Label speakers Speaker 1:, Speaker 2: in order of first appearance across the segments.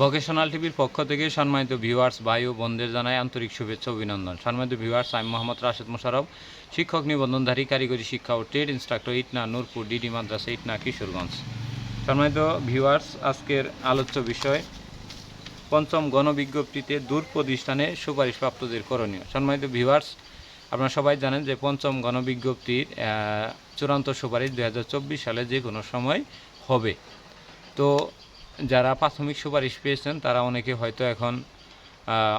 Speaker 1: Vocational টিভির পক্ষ থেকে সম্মানিত ভিউয়ার্স, ভাই ও বোনদের জানাই আন্তরিক শুভেচ্ছা অভিনন্দন। সম্মানিত ভিউয়ার্স, আমি মোহাম্মদ রাশেদ মোশারফ শিক্ষক নিবন্ধনধারী, কারিগরি শিক্ষা ও trade instructor, Itna, Nurpur, DD Madrasa, Itna, Kishoreganj. সম্মানিত ভিউয়ার্স, আজকের আলোচ্য বিষয়, পঞ্চম গণবিজ্ঞপ্তিতে দূর প্রতিষ্ঠানে সুপারিশপ্রাপ্তদের করণীয়। সম্মানিত ভিউয়ার্স, আপনারা সবাই জানেন যে পঞ্চম গণবিজ্ঞপ্তির চূড়ান্ত সুপারিশ দু হাজার চব্বিশ সালে যে কোনো সময় হবে। তো যারা প্রাথমিক সুপারিশ পেয়েছেন, তারা অনেকে হয়তো এখন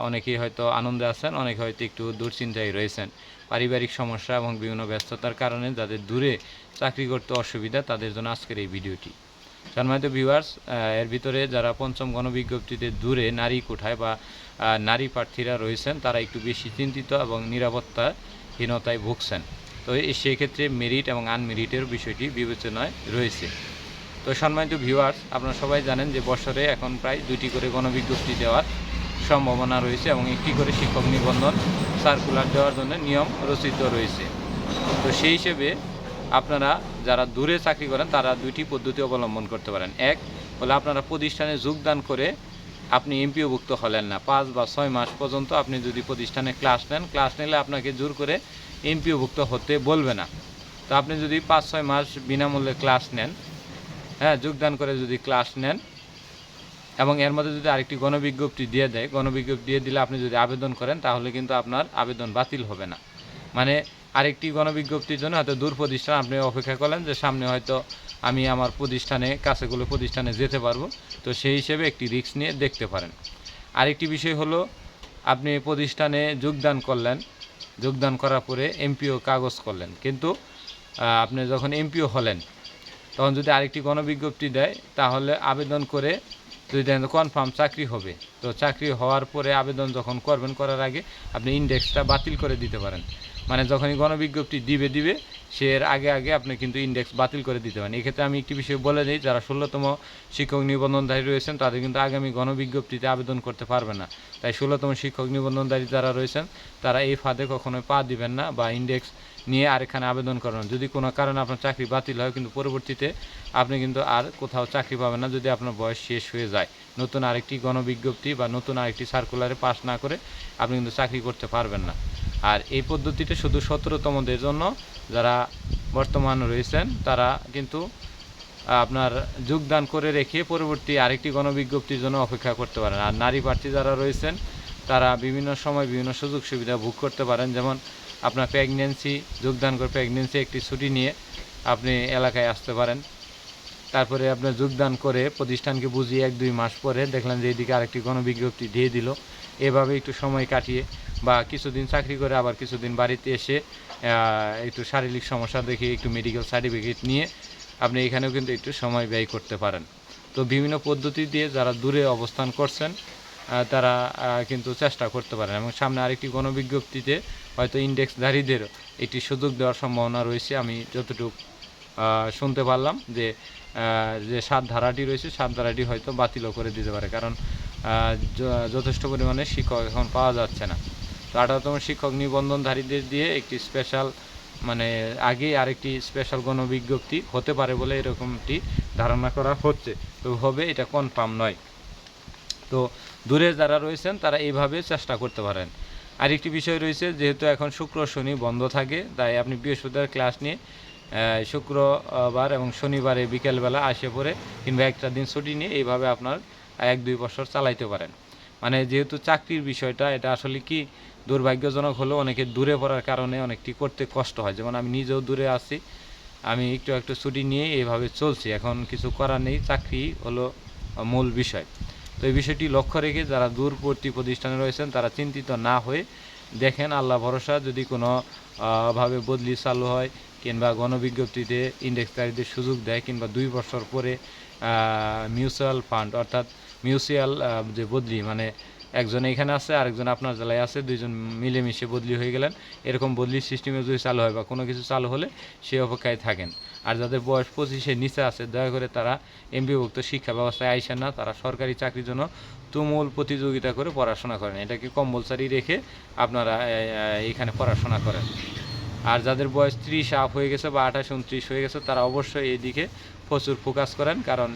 Speaker 1: অনেকেই হয়তো আনন্দে আছেন, অনেকে হয়তো একটু দুশ্চিন্তায় রয়েছেন। পারিবারিক সমস্যা এবং বিভিন্ন ব্যস্ততার কারণে যাদের দূরে চাকরি করতে অসুবিধা, তাদের জন্য আজকের এই ভিডিওটি। সম্মানিত ভিউয়ার্স এর ভিতরে যারা পঞ্চম গণবিজ্ঞপ্তিতে দূরে নারী কোঠায় বা নারী প্রার্থীরা রয়েছেন, তারা একটু বেশি চিন্তিত এবং নিরাপত্তাহীনতায় ভুগছেন। তো সেক্ষেত্রে মেরিট এবং আনমেরিটের বিষয়টি বিবেচনায় রয়েছে। তো সম্মানিত ভিউয়ার্স আপনারা সবাই জানেন যে বছরে এখন প্রায় দুইটি করে গণবিজ্ঞপ্তি দেওয়ার সম্ভাবনা রয়েছে এবং একটি করে শিক্ষক নিবন্ধন সার্কুলার দেওয়ার জন্য নিয়ম রচিত রয়েছে। তো সেই হিসেবে আপনারা যারা দূরে চাকরি করেন, তারা দুইটি পদ্ধতি অবলম্বন করতে পারেন। এক হলো আপনারা প্রতিষ্ঠানে যোগদান করে আপনি এমপিওভুক্ত হলেন না। পাঁচ বা ছয় মাস পর্যন্ত আপনি যদি প্রতিষ্ঠানে ক্লাস নেন ক্লাস নিলে আপনাকে জোর করে এমপিওভুক্ত হতে বলবে না। তো আপনি যদি পাঁচ ছয় মাস বিনামূল্যে ক্লাস নেন হ্যাঁ যোগদান করে যদি ক্লাস নেন। এবং এর মধ্যে যদি আরেকটি গণবিজ্ঞপ্তি দিয়ে দেয়, গণবিজ্ঞপ্তি দিয়ে দিলে আপনি যদি আবেদন করেন, তাহলে কিন্তু আপনার আবেদন বাতিল হবে না। মানে আরেকটি গণবিজ্ঞপ্তির জন্য হয়তো দূর প্রতিষ্ঠান আপনি অপেক্ষা করলেন যে সামনে হয়তো আমি আমার প্রতিষ্ঠানে, কাছেগুলো প্রতিষ্ঠানে যেতে পারব। তো সেই হিসেবে একটি রিস্ক নিয়ে দেখতে পারেন। আরেকটি বিষয় হলো, আপনি প্রতিষ্ঠানে যোগদান করলেন, যোগদান করার পরে এমপিও কাগজ করলেন। কিন্তু আপনি যখন এমপিও হলেন তখন যদি আরেকটি গণবিজ্ঞপ্তি দেয়, তাহলে আবেদন করে যদি দেখেন কনফার্ম চাকরি হবে। তো চাকরি হওয়ার পরে আবেদন যখন করবেন, করার আগে আপনি ইন্ডেক্সটা বাতিল করে দিতে পারেন। মানে যখনই গণবিজ্ঞপ্তি দিবে দিবে, সে এর আগে আগে আপনি কিন্তু ইন্ডেক্স বাতিল করে দিতে পারেন। এক্ষেত্রে আমি একটি বিষয় বলে দিই, যারা ষোলোতম শিক্ষক নিবন্ধনধারী রয়েছেন, তাদের কিন্তু আগামী গণবিজ্ঞপ্তিতে আবেদন করতে পারবে না। তাই ষোলোতম শিক্ষক নিবন্ধনধারী যারা রয়েছেন, তারা এই ফাঁদে কখনোই পা দিবেন না বা ইন্ডেক্স নিয়ে আরেকখানে আবেদন করবেন যদি কোনো কারণে আপনার চাকরি বাতিল হয়, কিন্তু পরবর্তীতে আপনি কিন্তু আর কোথাও চাকরি পাবেন না যদি আপনার বয়স শেষ হয়ে যায়। নতুন আরেকটি গণবিজ্ঞপ্তি বা নতুন আরেকটি সার্কুলারে পাস না করে আপনি কিন্তু চাকরি করতে পারবেন না। আর এই পদ্ধতিটা শুধু সতেরোতমদের জন্য যারা বর্তমান রয়েছেন, তারা কিন্তু আপনার যোগদান করে রেখে পরবর্তী আরেকটি গণবিজ্ঞপ্তির জন্য অপেক্ষা করতে পারেন। আর নারী প্রার্থী যারা রয়েছেন, তারা বিভিন্ন সময় বিভিন্ন সুযোগ সুবিধা ভোগ করতে পারেন। যেমন আপনার প্রেগনেন্সি যোগদান করে প্রেগনেন্সি একটি ছুটি নিয়ে আপনি এলাকায় আসতে পারেন। তারপরে আপনার যোগদান করে প্রতিষ্ঠানকে বুঝিয়ে এক, দুই মাস পরে দেখলেন যে এদিকে আরেকটি গণবিজ্ঞপ্তি দিয়ে দিল। এভাবে একটু সময় কাটিয়ে বা কিছুদিন চাকরি করে আবার কিছুদিন বাড়িতে এসে একটু শারীরিক সমস্যা দেখে একটু মেডিকেল সার্টিফিকেট নিয়ে আপনি এখানেও কিন্তু একটু সময় ব্যয় করতে পারেন। তো বিভিন্ন পদ্ধতি দিয়ে যারা দূরে অবস্থান করছেন তারা কিন্তু চেষ্টা করতে পারেন। এবং সামনে আরেকটি গণবিজ্ঞপ্তিতে হয়তো ইন্ডেক্সধারীদের একটি সুযোগ দেওয়ার সম্ভাবনা রয়েছে। আমি যতটুকু শুনতে পারলাম যে যে সাত ধারাটি রয়েছে, সাত ধারাটি হয়তো বাতিলও করে দিতে পারে। কারণ যথেষ্ট পরিমাণে শিক্ষক এখন পাওয়া যাচ্ছে না। তো আঠারোতম শিক্ষক নিবন্ধনধারীদের দিয়ে একটি স্পেশাল মানে আগেই আরেকটি স্পেশাল গণবিজ্ঞপ্তি হতে পারে বলে এরকমটি ধারণা করা হচ্ছে। তো হবে এটা কনফার্ম নয়। তো দূরে যারা রয়েছেন, তারা এইভাবে চেষ্টা করতে পারেন। আরেকটি বিষয় রয়েছে, যেহেতু এখন শুক্র, শনি বন্ধ থাকে, তাই আপনি বৃহস্পতিবার ক্লাস নিয়ে শুক্রবার এবং শনিবারে বিকেলবেলা আসে পড়ে, কিংবা একটা দিন ছুটি নিয়ে এইভাবে আপনার এক, দুই বছর চালাইতে পারেন। মানে যেহেতু চাকরির বিষয়টা, এটা আসলে কি দুর্ভাগ্যজনক হলেও অনেকে দূরে পড়ার কারণে অনেকটি করতে কষ্ট হয়। যেমন আমি নিজেও দূরে আছি, আমি একটু একটু ছুটি নিয়ে এইভাবে চলছি, এখন কিছু করার নেই, চাকরি হলো মূল বিষয়। তো এই বিষয়টি লক্ষ্য রেখে যারা দূরবর্তী প্রতিষ্ঠানে রয়েছেন, তারা চিন্তিত না হয়ে দেখেন, আল্লাহ ভরসা, যদি কোনো ভাবে বদলি চালু হয় কিংবা গণবিজ্ঞপ্তিতে ইন্ডেক্সকারীদের সুযোগ দেয় কিংবা দুই বছর পরে মিউচুয়াল ফান্ড অর্থাৎ মিউচুয়াল যে বদলি মানে একজন এখানে আছে, আরেকজন আপনার জেলায় আছে, দুইজন মিলেমিশে বদলি হয়ে গেলেন। এরকম বদলির সিস্টেমে যদি চালু হয় বা কোনো কিছু চালু হলে সে অপেক্ষায় থাকেন। আর যাদের বয়স পঁচিশে নিচে আছে, দয়া করে তারা এমবিভুক্ত শিক্ষা ব্যবস্থায় আইসেন না, তারা সরকারি চাকরির জন্য তুমুল প্রতিযোগিতা করে পড়াশোনা করেন। এটাকে কম্পালসারি রেখে আপনারা এখানে পড়াশোনা করেন। আর যাদের বয়স ত্রিশ আপ হয়ে গেছে বা আঠাশ, উনত্রিশ হয়ে গেছে, তারা অবশ্যই এদিকে প্রচুর ফোকাস করেন। কারণ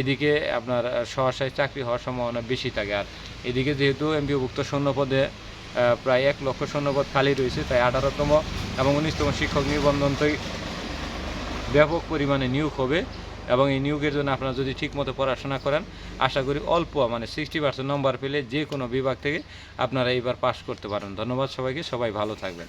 Speaker 1: এদিকে আপনার সহসায় চাকরি হওয়ার সম্ভাবনা বেশি থাকে। আর এদিকে যেহেতু এমপিওভুক্ত শূন্যপদে প্রায় এক লক্ষ শূন্যপদ খালি রয়েছে, তাই আঠারোতম এবং উনিশতম শিক্ষক নিবন্ধন তো ব্যাপক পরিমাণে নিয়োগ হবে। এবং এই নিয়োগের জন্য আপনারা যদি ঠিকমতো পড়াশোনা করেন, আশা করি অল্প মানে সিক্সটি পার্সেন্ট নম্বর পেলে যে কোনো বিভাগ থেকে আপনারা এইবার পাশ করতে পারেন। ধন্যবাদ সবাইকে, সবাই ভালো থাকবেন।